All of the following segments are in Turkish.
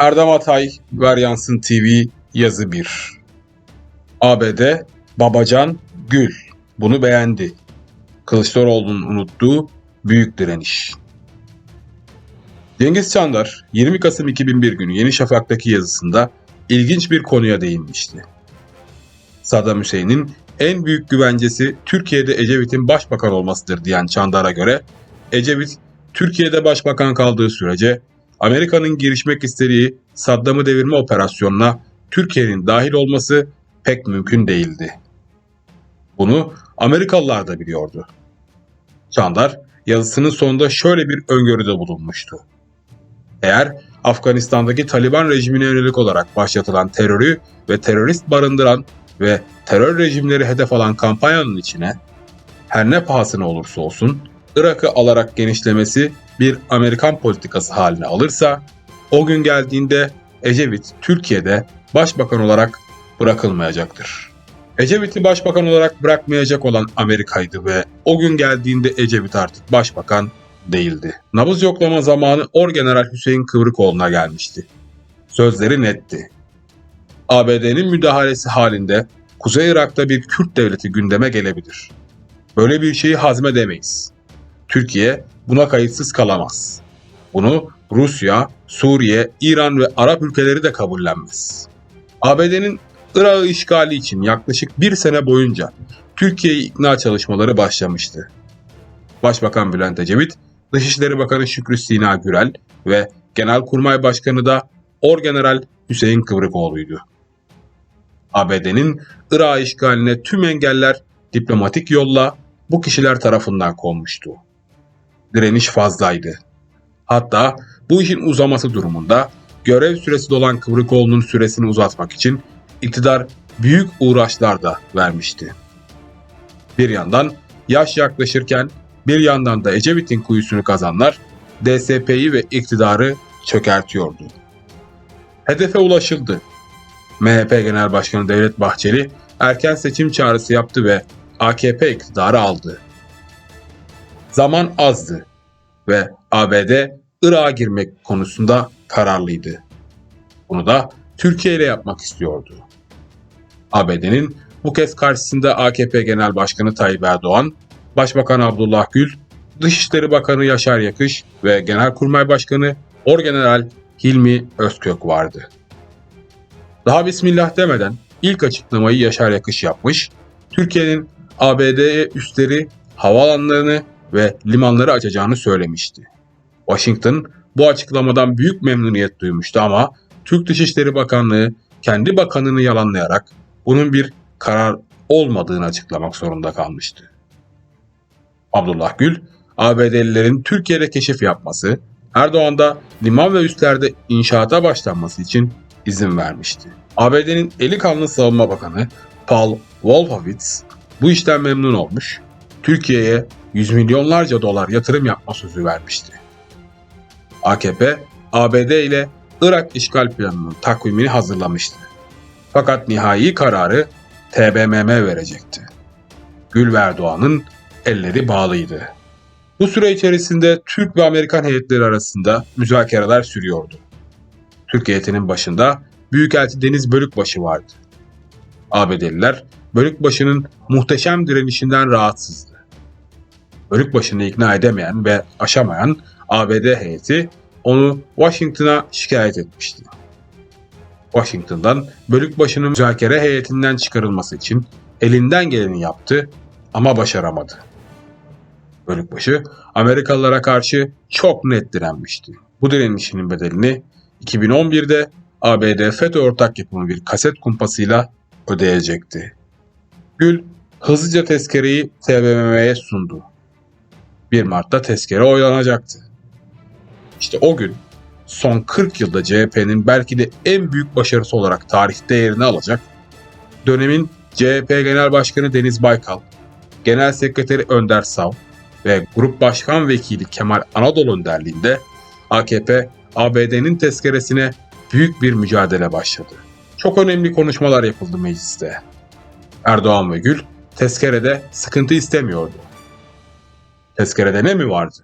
Erdem Atay, Varyansın TV, yazı 1. ABD, Babacan, Gül. Bunu beğendi. Kılıçdaroğlu'nun unuttuğu büyük direniş. Cengiz Çandar, 20 Kasım 2001 günü Yeni Şafak'taki yazısında ilginç bir konuya değinmişti. Saddam Hüseyin'in en büyük güvencesi Türkiye'de Ecevit'in başbakan olmasıdır diyen Çandar'a göre Ecevit Türkiye'de başbakan kaldığı sürece Amerika'nın girişmek istediği Saddam'ı devirme operasyonuna Türkiye'nin dahil olması pek mümkün değildi. Bunu Amerikalılar da biliyordu. Çandar yazısının sonunda şöyle bir öngörüde bulunmuştu. Eğer Afganistan'daki Taliban rejimine yönelik olarak başlatılan terörü ve terörist barındıran ve terör rejimleri hedef alan kampanyanın içine her ne pahasına olursa olsun Irak'ı alarak genişlemesi bir Amerikan politikası haline alırsa o gün geldiğinde Ecevit Türkiye'de başbakan olarak bırakılmayacaktır. Ecevit'i başbakan olarak bırakmayacak olan Amerika'ydı ve o gün geldiğinde Ecevit artık başbakan değildi. Nabız yoklama zamanı Orgeneral Hüseyin Kıvrıkoğlu'na gelmişti. Sözleri netti. ABD'nin müdahalesi halinde Kuzey Irak'ta bir Kürt devleti gündeme gelebilir. Böyle bir şeyi hazmedemeyiz. Türkiye buna kayıtsız kalamaz. Bunu Rusya, Suriye, İran ve Arap ülkeleri de kabullenmez. ABD'nin Irak'ı işgali için yaklaşık bir sene boyunca Türkiye'yi ikna çalışmaları başlamıştı. Başbakan Bülent Ecevit, Dışişleri Bakanı Şükrü Sina Gürel ve Genelkurmay Başkanı da Orgeneral Hüseyin Kıvrıkoğlu'ydu. ABD'nin Irak işgaline tüm engeller diplomatik yolla bu kişiler tarafından konmuştu. Direniş fazlaydı. Hatta bu işin uzaması durumunda görev süresi dolan Kıvrıkoğlu'nun süresini uzatmak için iktidar büyük uğraşlar da vermişti. Bir yandan yaş yaklaşırken bir yandan da Ecevit'in kuyusunu kazanlar DSP'yi ve iktidarı çökertiyordu. Hedefe ulaşıldı. MHP Genel Başkanı Devlet Bahçeli erken seçim çağrısı yaptı ve AKP iktidarı aldı. Zaman azdı ve ABD Irak'a girmek konusunda kararlıydı. Bunu da Türkiye ile yapmak istiyordu. ABD'nin bu kez karşısında AKP Genel Başkanı Tayyip Erdoğan, Başbakan Abdullah Gül, Dışişleri Bakanı Yaşar Yakış ve Genelkurmay Başkanı Orgeneral Hilmi Özkök vardı. Daha bismillah demeden ilk açıklamayı Yaşar Yakış yapmış, Türkiye'nin ABD'ye üstleri, havaalanlarını ve limanları açacağını söylemişti. Washington bu açıklamadan büyük memnuniyet duymuştu ama Türk Dışişleri Bakanlığı kendi bakanını yalanlayarak bunun bir karar olmadığını açıklamak zorunda kalmıştı. Abdullah Gül, ABD'lilerin Türkiye'de keşif yapması, Erdoğan'da liman ve üslerde inşaata başlanması için izin vermişti. ABD'nin eli kanlı savunma bakanı Paul Wolfowitz bu işten memnun olmuş, Türkiye'ye yüz milyonlarca dolar yatırım yapma sözü vermişti. AKP, ABD ile Irak işgal planının takvimini hazırlamıştı. Fakat nihai kararı TBMM verecekti. Gül ve elleri bağlıydı. Bu süre içerisinde Türk ve Amerikan heyetleri arasında müzakereler sürüyordu. Türk heyetinin başında Büyükelçi Deniz Bölükbaşı vardı. ABD'liler Bölükbaşı'nın muhteşem direnişinden rahatsızdı. Bölükbaşı'nı ikna edemeyen ve aşamayan ABD heyeti onu Washington'a şikayet etmişti. Washington'dan Bölükbaşı'nın müzakere heyetinden çıkarılması için elinden geleni yaptı ama başaramadı. Bölükbaşı Amerikalılara karşı çok net direnmişti. Bu direnişinin bedelini 2011'de ABD FETÖ ortak yapımı bir kaset kumpasıyla ödeyecekti. Gül hızlıca tezkereyi TBMM'ye sundu. 1 Mart'ta tezkere oylanacaktı. İşte o gün son 40 yılda CHP'nin belki de en büyük başarısı olarak tarihte yerini alacak, dönemin CHP Genel Başkanı Deniz Baykal, Genel Sekreteri Önder Sav ve Grup Başkan Vekili Kemal Anadolu önderliğinde AKP, ABD'nin tezkeresine büyük bir mücadele başladı. Çok önemli konuşmalar yapıldı mecliste. Erdoğan ve Gül tezkerede sıkıntı istemiyordu. Tezkerede ne mi vardı?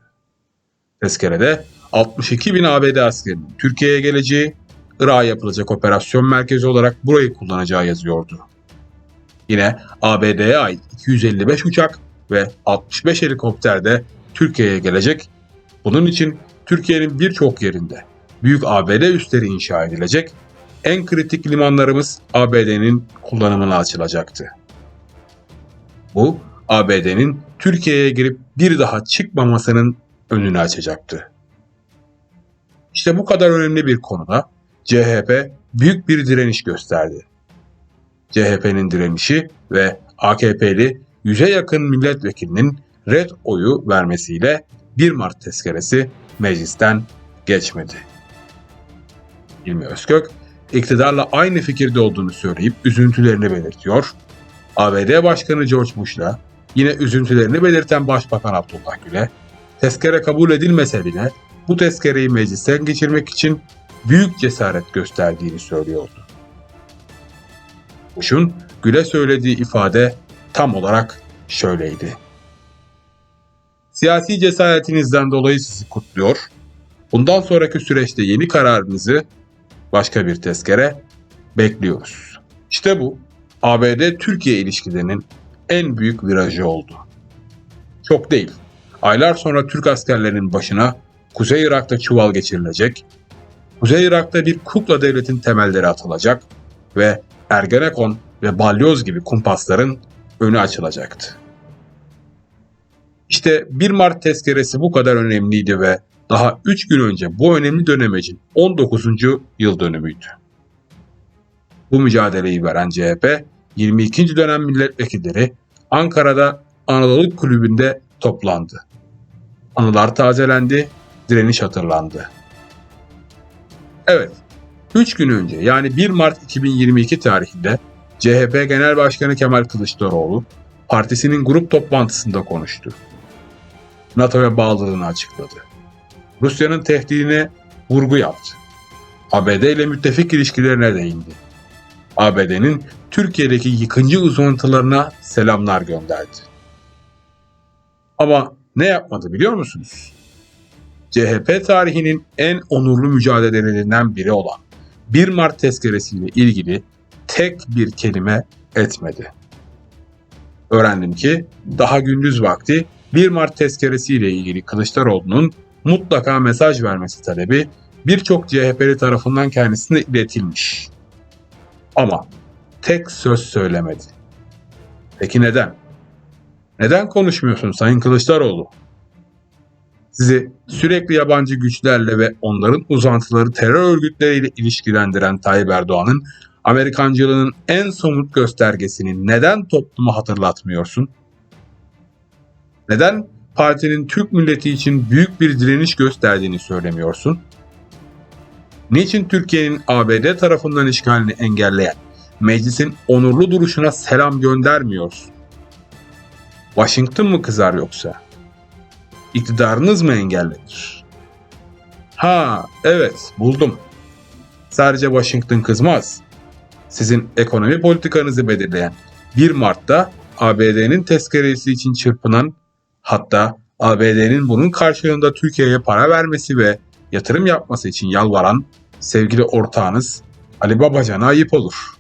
Tezkerede 62 bin ABD askerinin Türkiye'ye geleceği, Irak'a yapılacak operasyon merkezi olarak burayı kullanacağı yazıyordu. Yine ABD'ye ait 255 uçak ve 65 helikopter de Türkiye'ye gelecek. Bunun için Türkiye'nin birçok yerinde büyük ABD üsleri inşa edilecek. En kritik limanlarımız ABD'nin kullanımına açılacaktı. Bu ABD'nin Türkiye'ye girip bir daha çıkmamasının önünü açacaktı. İşte bu kadar önemli bir konuda CHP büyük bir direniş gösterdi. CHP'nin direnişi ve AKP'li yüze yakın milletvekilinin red oyu vermesiyle 1 Mart tezkeresi meclisten geçmedi. İlmi Özkök, iktidarla aynı fikirde olduğunu söyleyip üzüntülerini belirtiyor. ABD Başkanı George Bush'la yine üzüntülerini belirten Başbakan Abdullah Gül'e tezkere kabul edilmese bile bu tezkereyi meclisten geçirmek için büyük cesaret gösterdiğini söylüyordu. Bush'un Gül'e söylediği ifade tam olarak şöyleydi. Siyasi cesaretinizden dolayı sizi kutluyor. Bundan sonraki süreçte yeni kararınızı başka bir tezkere bekliyoruz. İşte bu ABD-Türkiye ilişkilerinin en büyük virajı oldu. Çok değil. Aylar sonra Türk askerlerinin başına Kuzey Irak'ta çuval geçirilecek, Kuzey Irak'ta bir kukla devletin temelleri atılacak ve Ergenekon ve Balyoz gibi kumpasların önü açılacaktı. İşte 1 Mart tezkeresi bu kadar önemliydi ve daha 3 gün önce bu önemli dönemecin 19. yıl dönümüydü. Bu mücadeleyi veren CHP 22. dönem milletvekilleri Ankara'da Anadolu Kulübü'nde toplandı. Anılar tazelendi, direniş hatırlandı. Evet, 3 gün önce yani 1 Mart 2022 tarihinde CHP Genel Başkanı Kemal Kılıçdaroğlu partisinin grup toplantısında konuştu. NATO'ya bağlılığını açıkladı. Rusya'nın tehdidine vurgu yaptı. ABD ile müttefik ilişkilerine değindi. ABD'nin Türkiye'deki yıkıncı uzantılarına selamlar gönderdi. Ama ne yapmadı biliyor musunuz? CHP tarihinin en onurlu mücadelelerinden biri olan 1 Mart tezkeresiyle ilgili tek bir kelime etmedi. Öğrendim ki daha gündüz vakti 1 Mart tezkeresiyle ilgili Kılıçdaroğlu'nun mutlaka mesaj vermesi talebi birçok CHP'li tarafından kendisine iletilmiş. Ama tek söz söylemedi. Peki neden? Neden konuşmuyorsun Sayın Kılıçdaroğlu? Sizi sürekli yabancı güçlerle ve onların uzantıları terör örgütleriyle ilişkilendiren Tayyip Erdoğan'ın Amerikancılığının en somut göstergesini neden topluma hatırlatmıyorsun? Neden partinin Türk milleti için büyük bir direniş gösterdiğini söylemiyorsun? Niçin Türkiye'nin ABD tarafından işgalini engelleyen meclisin onurlu duruşuna selam göndermiyorsun? Washington mı kızar yoksa? İktidarınız mı engellenir? Ha, evet, buldum. Sadece Washington kızmaz. Sizin ekonomi politikanızı belirleyen 1 Mart'ta ABD'nin tezkeresi için çırpınan hatta ABD'nin bunun karşılığında Türkiye'ye para vermesi ve yatırım yapması için yalvaran sevgili ortağınız Ali Babacan'a ayıp olur.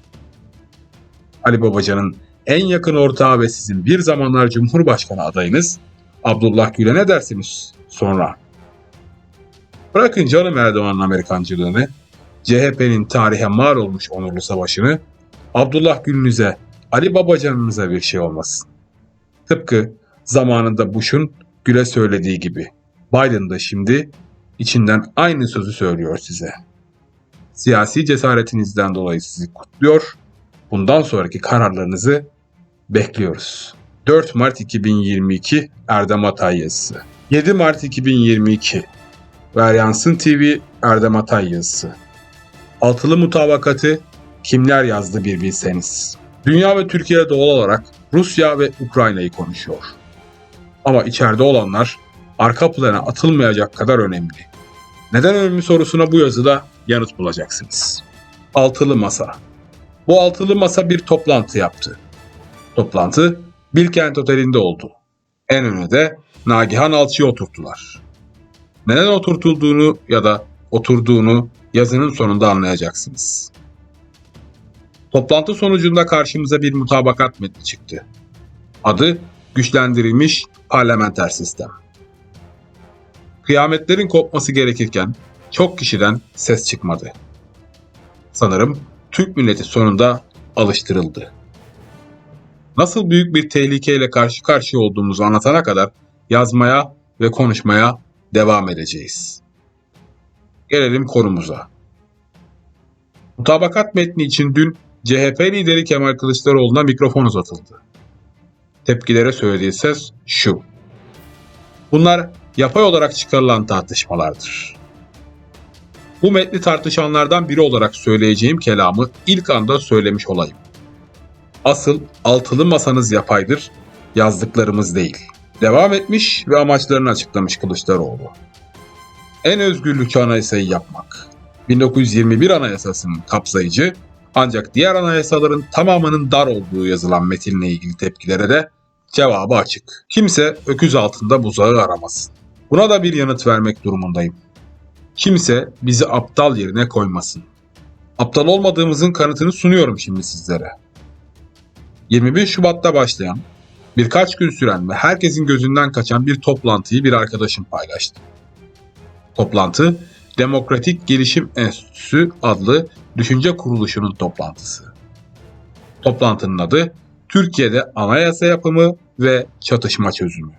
Ali Babacan'ın en yakın ortağı ve sizin bir zamanlar Cumhurbaşkanı adayınız Abdullah Gül'e ne dersiniz sonra? Bırakın canım Erdoğan'ın Amerikancılığını, CHP'nin tarihe mal olmuş onurlu savaşını, Abdullah Gül'ünüze, Ali Babacan'ınıza bir şey olmasın. Tıpkı zamanında Bush'un Gül'e söylediği gibi. Biden da şimdi içinden aynı sözü söylüyor size. Siyasi cesaretinizden dolayı sizi kutluyor. Bundan sonraki kararlarınızı bekliyoruz. 4 Mart 2022 Erdem Atay yazısı. 7 Mart 2022 Veryansın TV Erdem Atay yazısı. Altılı mutabakatı kimler yazdı bir bilseniz. Dünya ve Türkiye doğal olarak Rusya ve Ukrayna'yı konuşuyor. Ama içeride olanlar arka plana atılmayacak kadar önemli. Neden önemli sorusuna bu yazıda yanıt bulacaksınız. Altılı Masa Bu altılı masa bir toplantı yaptı. Toplantı Bilkent Oteli'nde oldu. En öne de Nagihan Alçı'yı oturttular. Neden oturtulduğunu ya da oturduğunu yazının sonunda anlayacaksınız. Toplantı sonucunda karşımıza bir mutabakat metni çıktı. Adı güçlendirilmiş parlamenter sistem. Kıyametlerin kopması gerekirken çok kişiden ses çıkmadı. Sanırım Türk milleti sonunda alıştırıldı. Nasıl büyük bir tehlikeyle karşı karşıya olduğumuzu anlatana kadar yazmaya ve konuşmaya devam edeceğiz. Gelelim konumuza. Mutabakat metni için dün CHP lideri Kemal Kılıçdaroğlu'na mikrofon uzatıldı. Tepkilere söylediği ses şu. Bunlar yapay olarak çıkarılan tartışmalardır. Bu metni tartışanlardan biri olarak söyleyeceğim kelamı ilk anda söylemiş olayım. Asıl altılı masanız yapaydır, yazdıklarımız değil. Devam etmiş ve amaçlarını açıklamış Kılıçdaroğlu. En özgürlükçü anayasayı yapmak. 1921 Anayasası'nın kapsayıcı ancak diğer anayasaların tamamının dar olduğu yazılan metinle ilgili tepkilere de cevabı açık. Kimse öküz altında buzağı aramasın. Buna da bir yanıt vermek durumundayım. Kimse bizi aptal yerine koymasın. Aptal olmadığımızın kanıtını sunuyorum şimdi sizlere. 21 Şubat'ta başlayan, birkaç gün süren ve herkesin gözünden kaçan bir toplantıyı bir arkadaşım paylaştı. Toplantı, Demokratik Gelişim Enstitüsü adlı düşünce kuruluşunun toplantısı. Toplantının adı Türkiye'de anayasa yapımı ve çatışma çözümü.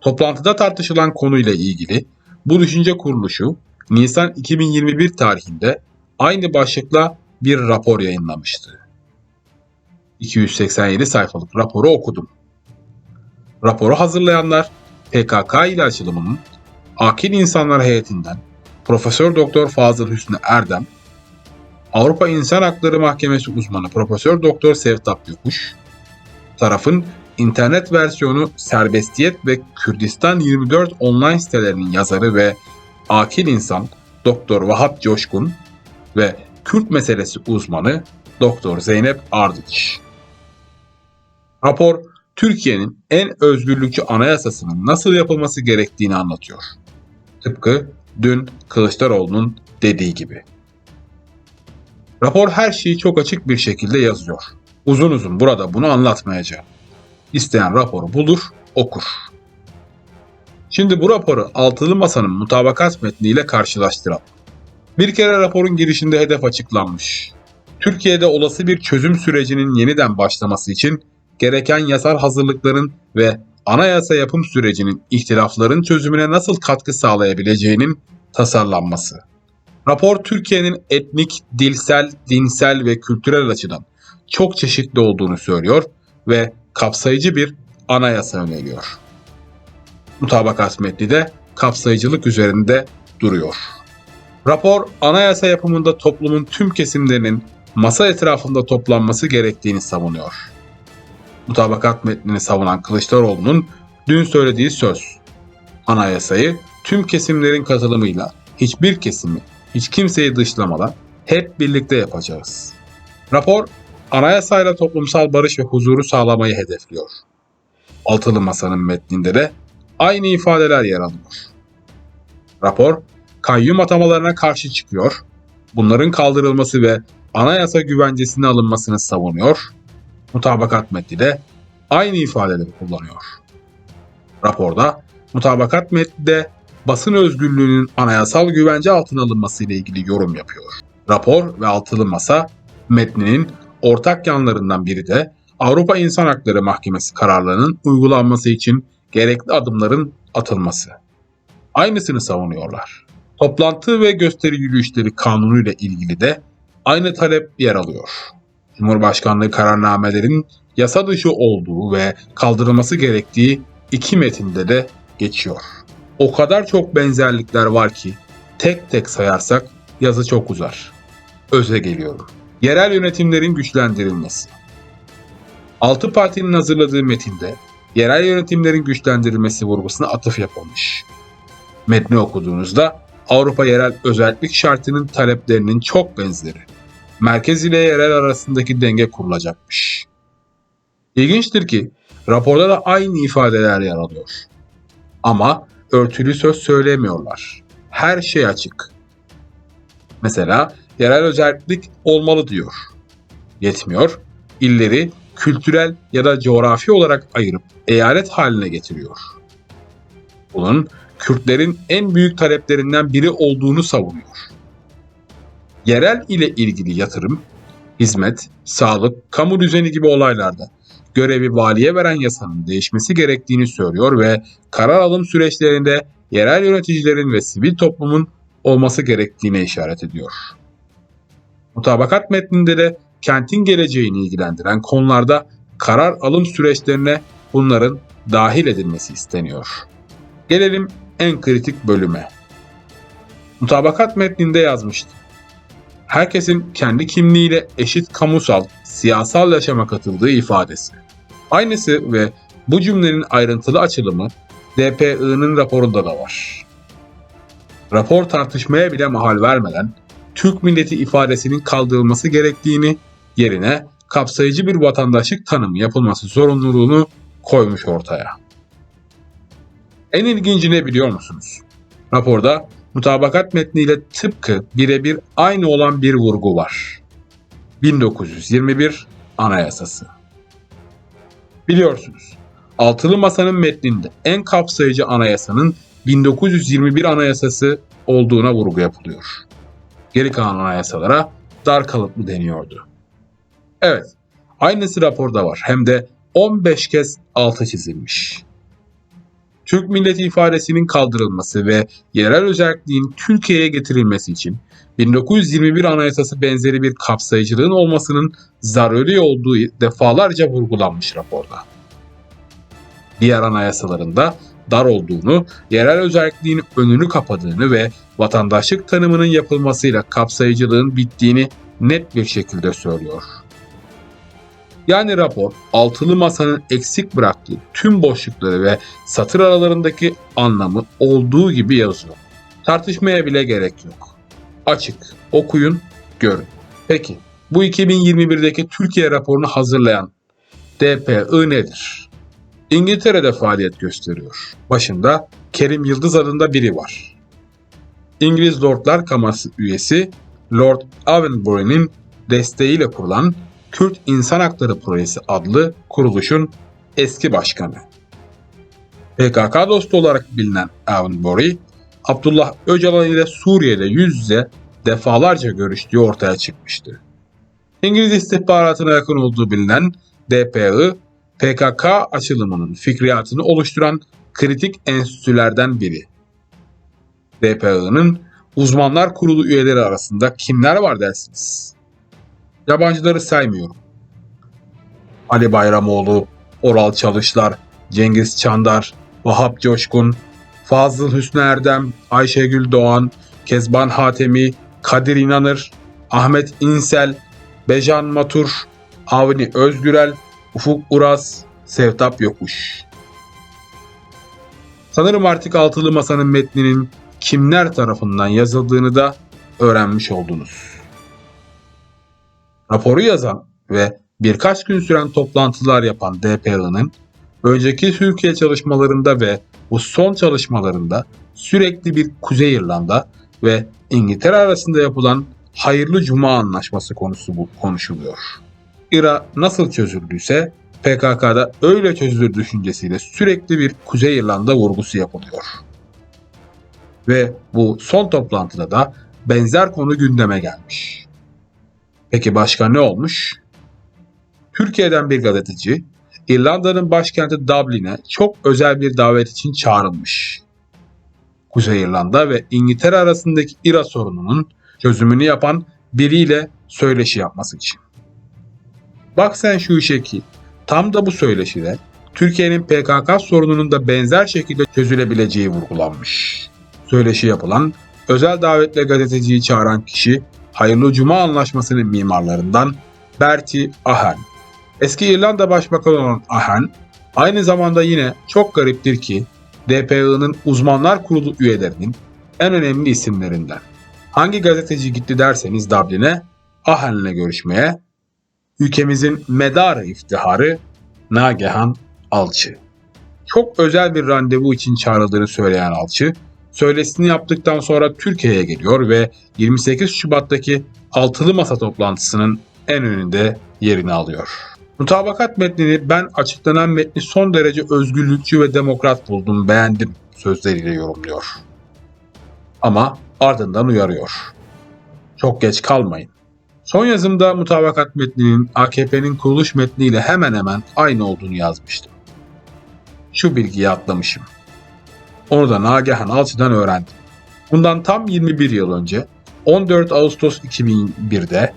Toplantıda tartışılan konuyla ilgili bu düşünce kuruluşu Nisan 2021 tarihinde aynı başlıkla bir rapor yayınlamıştı. 287 sayfalık raporu okudum. Raporu hazırlayanlar PKK ile açılımının Akil İnsanlar Heyetinden Profesör Doktor Fazıl Hüsnü Erdem, Avrupa İnsan Hakları Mahkemesi uzmanı Profesör Doktor Sevtap Yokuş, tarafın internet versiyonu Serbestiyet ve Kürdistan 24 online sitelerinin yazarı ve akil insan Doktor Vahap Coşkun ve Kürt meselesi uzmanı Doktor Zeynep Ardıç. Rapor Türkiye'nin en özgürlükçü anayasasının nasıl yapılması gerektiğini anlatıyor. Tıpkı dün Kılıçdaroğlu'nun dediği gibi. Rapor her şeyi çok açık bir şekilde yazıyor. Uzun uzun burada bunu anlatmayacağım. İsteyen raporu bulur, okur. Şimdi bu raporu altılı masanın mutabakat metniyle karşılaştıralım. Bir kere raporun girişinde hedef açıklanmış. Türkiye'de olası bir çözüm sürecinin yeniden başlaması için gereken yasal hazırlıkların ve anayasa yapım sürecinin ihtilafların çözümüne nasıl katkı sağlayabileceğinin tasarlanması. Rapor Türkiye'nin etnik, dilsel, dinsel ve kültürel açıdan çok çeşitli olduğunu söylüyor ve kapsayıcı bir anayasa öneriyor. Mutabakat metni de kapsayıcılık üzerinde duruyor. Rapor anayasa yapımında toplumun tüm kesimlerinin masa etrafında toplanması gerektiğini savunuyor. Mutabakat metnini savunan Kılıçdaroğlu'nun dün söylediği söz. Anayasayı tüm kesimlerin katılımıyla hiçbir kesimi, hiç kimseyi dışlamadan hep birlikte yapacağız. Rapor anayasayla toplumsal barış ve huzuru sağlamayı hedefliyor. Altılı Masa'nın metninde de aynı ifadeler yer alıyor. Rapor, kayyum atamalarına karşı çıkıyor, bunların kaldırılması ve anayasa güvencesine alınmasını savunuyor, mutabakat metni de aynı ifadeleri kullanıyor. Raporda mutabakat metni de basın özgürlüğünün anayasal güvence altına alınması ile ilgili yorum yapıyor. Rapor ve altılı masa metninin ortak yanlarından biri de Avrupa İnsan Hakları Mahkemesi kararlarının uygulanması için gerekli adımların atılması. Aynısını savunuyorlar. Toplantı ve gösteri yürüyüşleri kanunu ile ilgili de aynı talep yer alıyor. Cumhurbaşkanlığı kararnamelerin yasa dışı olduğu ve kaldırılması gerektiği iki metinde de geçiyor. O kadar çok benzerlikler var ki tek tek sayarsak yazı çok uzar. Öze geliyorum. Yerel yönetimlerin güçlendirilmesi. Altı partinin hazırladığı metinde yerel yönetimlerin güçlendirilmesi vurgusuna atıf yapılmış. Metni okuduğunuzda Avrupa yerel özellik şartının taleplerinin çok benzeri. Merkez ile yerel arasındaki denge kurulacakmış. İlginçtir ki raporda da aynı ifadeler yer alıyor. Ama örtülü söz söylemiyorlar. Her şey açık. Mesela yerel özellik olmalı diyor. Yetmiyor, illeri kültürel ya da coğrafi olarak ayırıp eyalet haline getiriyor. Bunun Kürtlerin en büyük taleplerinden biri olduğunu savunuyor. Yerel ile ilgili yatırım, hizmet, sağlık, kamu düzeni gibi olaylarda görevi valiye veren yasanın değişmesi gerektiğini söylüyor ve karar alım süreçlerinde yerel yöneticilerin ve sivil toplumun olması gerektiğine işaret ediyor. Mutabakat metninde de kentin geleceğini ilgilendiren konularda karar alım süreçlerine bunların dahil edilmesi isteniyor. Gelelim en kritik bölüme. Mutabakat metninde yazmıştı. Herkesin kendi kimliğiyle eşit kamusal, siyasal yaşama katıldığı ifadesi. Aynısı ve bu cümlenin ayrıntılı açılımı DPI'nin raporunda da var. Rapor tartışmaya bile mahal vermeden Türk milleti ifadesinin kaldırılması gerektiğini yerine kapsayıcı bir vatandaşlık tanımı yapılması zorunluluğunu koymuş ortaya. En ilginci ne biliyor musunuz? Raporda mutabakat metniyle tıpkı birebir aynı olan bir vurgu var. 1921 Anayasası. Biliyorsunuz, Altılı Masa'nın metninde en kapsayıcı anayasanın 1921 Anayasası olduğuna vurgu yapılıyor. Geri kalan anayasalara dar kalıplı deniyordu. Evet, aynısı raporda var hem de 15 kez altı çizilmiş. Türk milleti ifadesinin kaldırılması ve yerel özelliğin Türkiye'ye getirilmesi için 1921 Anayasası benzeri bir kapsayıcılığın olmasının zaruri olduğu defalarca vurgulanmış raporda. Diğer anayasalarında dar olduğunu, yerel özelliğin önünü kapadığını ve vatandaşlık tanımının yapılmasıyla kapsayıcılığın bittiğini net bir şekilde söylüyor. Yani rapor altılı masanın eksik bıraktığı tüm boşlukları ve satır aralarındaki anlamı olduğu gibi yazıyor. Tartışmaya bile gerek yok. Açık, okuyun, görün. Peki bu 2021'deki Türkiye raporunu hazırlayan DPI nedir? İngiltere'de faaliyet gösteriyor. Başında Kerim Yıldız adında biri var. İngiliz Lordlar Kaması üyesi Lord Avonbury'nin desteğiyle kurulan Kürt İnsan Hakları Projesi adlı kuruluşun eski başkanı. PKK dostu olarak bilinen Avonbury, Abdullah Öcalan ile Suriye'de yüz yüze defalarca görüştüğü ortaya çıkmıştı. İngiliz istihbaratına yakın olduğu bilinen DPI, PKK açılımının fikriyatını oluşturan kritik enstitülerden biri. DPI'nin uzmanlar kurulu üyeleri arasında kimler var dersiniz? Yabancıları saymıyorum. Ali Bayramoğlu, Oral Çalışlar, Cengiz Çandar, Vahap Coşkun, Fazıl Hüsnü Erdem, Ayşegül Doğan, Kezban Hatemi, Kadir İnanır, Ahmet İnsel, Bejan Matur, Avni Özgürel, Ufuk Uras, Sevtap Yokuş. Sanırım artık altılı masanın metninin kimler tarafından yazıldığını da öğrenmiş oldunuz. Raporu yazan ve birkaç gün süren toplantılar yapan DPI'nin önceki Türkiye çalışmalarında ve bu son çalışmalarında sürekli bir Kuzey İrlanda ve İngiltere arasında yapılan Hayırlı Cuma Anlaşması konusu bu konuşuluyor. İra nasıl çözüldüyse PKK'da öyle çözülür düşüncesiyle sürekli bir Kuzey İrlanda vurgusu yapılıyor. Ve bu son toplantıda da benzer konu gündeme gelmiş. Peki başka ne olmuş? Türkiye'den bir gazeteci İrlanda'nın başkenti Dublin'e çok özel bir davet için çağrılmış. Kuzey İrlanda ve İngiltere arasındaki İRA sorununun çözümünü yapan biriyle söyleşi yapması için. Bak sen şu işe ki tam da bu söyleşide Türkiye'nin PKK sorununun da benzer şekilde çözülebileceği vurgulanmış. Söyleşi yapılan özel davetle gazeteciyi çağıran kişi Hayırlı Cuma Anlaşması'nın mimarlarından Bertie Ahern. Eski İrlanda Başbakanı olan Ahern, aynı zamanda yine çok gariptir ki DPI'nin uzmanlar kurulu üyelerinin en önemli isimlerinden. Hangi gazeteci gitti derseniz Dublin'e Ahern'le görüşmeye, ülkemizin medarı iftiharı Nagehan Alçı. Çok özel bir randevu için çağrıldığını söyleyen Alçı, Söylesini yaptıktan sonra Türkiye'ye geliyor ve 28 Şubat'taki altılı masa toplantısının en önünde yerini alıyor. Mutabakat metnini ben açıklanan metni son derece özgürlükçü ve demokrat buldum, beğendim sözleriyle yorumluyor. Ama ardından uyarıyor. Çok geç kalmayın. Son yazımda mutabakat metninin AKP'nin kuruluş metniyle hemen hemen aynı olduğunu yazmıştım. Şu bilgiyi atlamışım. Onu da Nagihan Alçı'dan öğrendim. Bundan tam 21 yıl önce 14 Ağustos 2001'de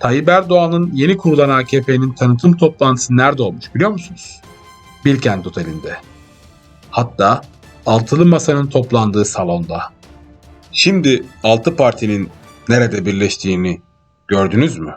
Tayyip Erdoğan'ın yeni kurulan AKP'nin tanıtım toplantısı nerede olmuş biliyor musunuz? Bilkent Oteli'nde. Hatta altılı masanın toplandığı salonda. Şimdi altı partinin nerede birleştiğini gördünüz mü?